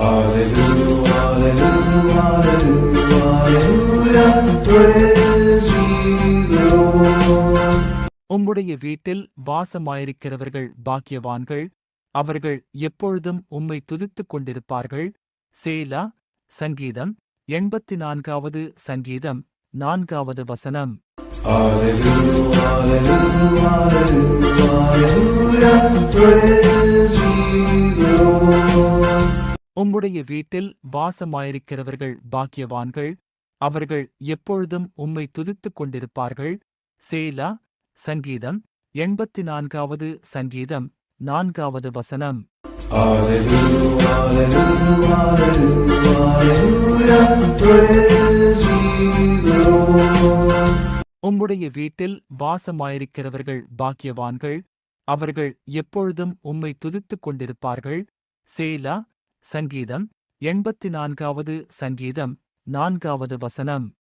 Hallelujah, hallelujah, hallelujah, praise ye the Lord. உம்முடைய வீட்டில் வாசமாயிருக்கிறவர்கள் பாக்கியவான்கள் அவர்கள் எப்பொழுதும் உம்மை துதித்துக் கொண்டிருப்பார்கள். சேலா சங்கீதம் எண்பத்தி நான்காவது சங்கீதம் நான்காவது வசனம். Hallelujah, hallelujah, hallelujah, praise உம்முடைய வீட்டில் வாசமாயிருக்கிறவர்கள் பாக்கியவான்கள் அவர்கள் எப்பொழுதும் உம்மை துதித்துக் கொண்டிருப்பார்கள். சேலா சங்கீதம் எண்பத்தி நான்காவது சங்கீதம் நான்காவது வசனம். உம்முடைய வீட்டில் வாசமாயிருக்கிறவர்கள் பாக்கியவான்கள் அவர்கள் எப்பொழுதும் உம்மை துதித்துக் கொண்டிருப்பார்கள். சேலா சங்கீதம் எண்பத்தி நான்காவது சங்கீதம் நான்காவது வசனம்.